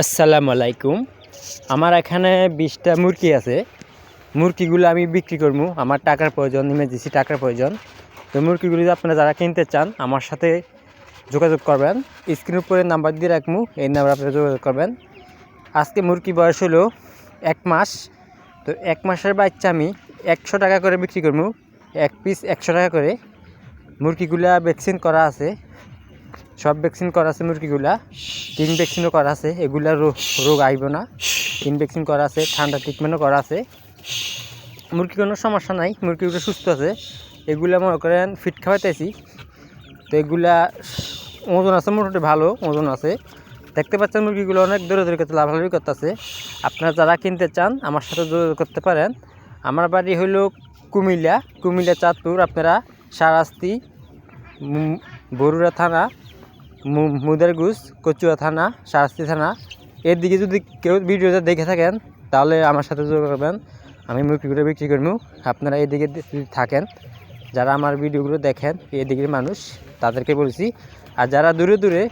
আসসালামু আলাইকুম। আমার এখানে বিশটা মুরগি আছে। মুরগিগুলো আমি বিক্রি করব আমার টাকার প্রয়োজন ইমার্জেন্সি টাকার প্রয়োজন। তো মুরগিগুলি আপনারা যারা কিনতে চান, আমার সাথে যোগাযোগ করবেন। স্ক্রিন উপরে নাম্বার দিয়ে রাখব এই নাম্বার আপনারা যোগাযোগ করবেন। আজকে মুরগি বয়স হলো এক মাস। তো এক মাসের বাচ্চা আমি একশো টাকা করে বিক্রি করব এক পিস একশো টাকা করে। মুরগিগুলা ভ্যাকসিন করা আছে। সব ভ্যাকসিন করা আছে মুরগিগুলা। তিন ভ্যাকসিনও করা আছে, এগুলা রোগ রোগ আইব না। তিন ভ্যাকসিন করা আছে, ঠান্ডা ট্রিটমেন্টও করা আছে। মুরগি কোনো সমস্যা নাই, মুরগিগুলো সুস্থ আছে। এগুলা মনে করেন ফিট খাওয়াইতেছি। তো এগুলা ওজন আছে মোটামুটি ভালো, ওজন আছে। দেখতে পাচ্ছেন মুরগিগুলো অনেক দূরে দূরে করতে, লাভালাভি করতেছে। আপনারা যারা কিনতে চান, আমার সাথে যোগাযোগ করতে পারেন। আমার বাড়ি হলো কুমিল্লা কুমিল্লা চাঁদপুর। আপনারা সারাস্তি বরুড়া থানা মুদারগুজ কচুয়া থানা, শাস্তি থানা। এর দিকে যদি কেউ ভিডিওটা দেখে থাকেন, তাহলে আমার সাথে যোগাযোগ করবেন। আমি মুরগিগুলো বিক্রি করব। আপনারা এদিকে থাকেন, যারা আমার ভিডিওগুলো দেখেন, এদিকের মানুষ, তাদেরকে বলছি। আর যারা দূরে দূরে,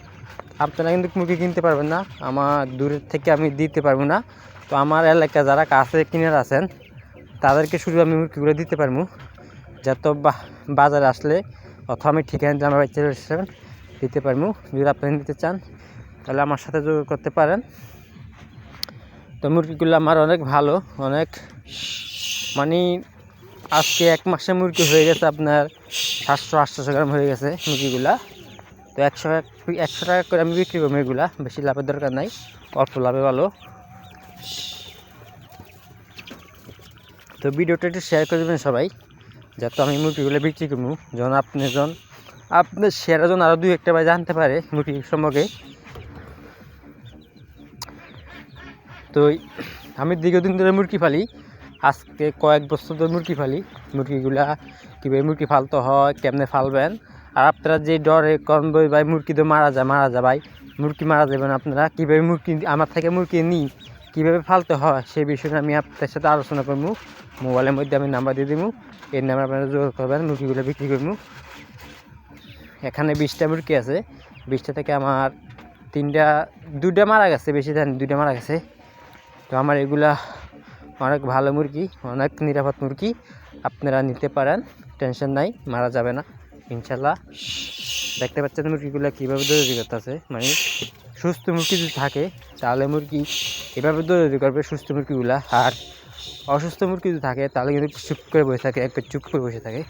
আপনারা কিন্তু মুরগি কিনতে পারবেন না। আমার দূরের থেকে আমি দিতে পারব না। তো আমার এলাকা যারা কাছে কিনার আছেন, তাদেরকে শুধু আমি মুরগিগুলো দিতে পারব। যত বাজারে আসলে, অথবা আমি ঠিকানা আমার বাচ্চা দিতে পারব যদি আপনারা নিতে চান, তাহলে আমার সাথে যোগাযোগ করতে পারেন। তো মুরগিগুলো আমার অনেক ভালো, অনেক মানে আজকে এক মাসে মুরগি হয়ে গেছে আপনার সাতশো আটশোশো গ্রাম হয়ে গেছে মুরগিগুলা। তো একশো একশো টাকা করে আমি বিক্রি করব এগুলা। বেশি লাভের দরকার নাই, অল্প লাভে ভালো। তো ভিডিওটা একটু শেয়ার করে দেবেন সবাই, যাতে আমি মুরগিগুলো বিক্রি করব। যখন আপনি যখন আপনার সেরা জন আরও দুই একটা ভাই জানতে পারে মুরগি সম্পর্কে। তো আমি দীর্ঘদিন ধরে মুরগি পালি, আজকে কয়েক বছর ধরে মুরগি পালি। মুরগিগুলা কীভাবে মুরগি ফালতে হয়, কেমনে ফালবেন? আর আপনারা যে ডরে কনবই ভাই, মুরগি তো মারা যায় মারা যায় ভাই। মুরগি মারা যাবেন আপনারা। কীভাবে মুরগি আমার থেকে মুরগি নিই কীভাবে ফালতে হয় সেই বিষয়ে আমি আপনার সাথে আলোচনা করব। মোবাইলের মধ্যে আমি নাম্বার দিয়ে দেবো। এই নাম্বার আপনারা যোগাযোগ করবেন, মুরগিগুলো বিক্রি করব। এখানে বিশটা মুরগি আছে। বিশটা থেকে আমার তিনটা দুটা মারা গেছে, বেশি দেন দুটা মারা গেছে। তো আমার এগুলা অনেক ভালো মুরগি, অনেক নিরাপদ মুরগি। আপনারা নিতে পারেন, টেনশন নাই, মারা যাবে না, ইনশাল্লাহ। দেখতে পাচ্ছেন মুরগিগুলো কীভাবে দৌড়ি করতেছে? মানে সুস্থ মুরগি যদি থাকে, তাহলে মুরগি এভাবে দৌড়ি করবে, সুস্থ মুরগিগুলা। আর অসুস্থ মুরগি যদি থাকে, তাহলে কিন্তু চুপ করে বসে থাকে একটা চুপ করে বসে থাকে।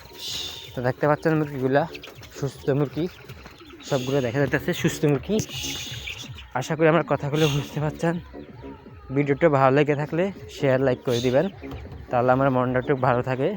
তো দেখতে পাচ্ছেন মুরগিগুলা। সুস্থ মুরগি। সবগুলো দেখা যাচ্ছে সুস্থ মুরগি। আশা করি আমার কথাগুলো বুঝতে পারছেন। ভিডিওটা ভালো লেগে থাকলে শেয়ার লাইক করে দিবেন। তাহলে আমার মনটা একটু ভালো থাকে।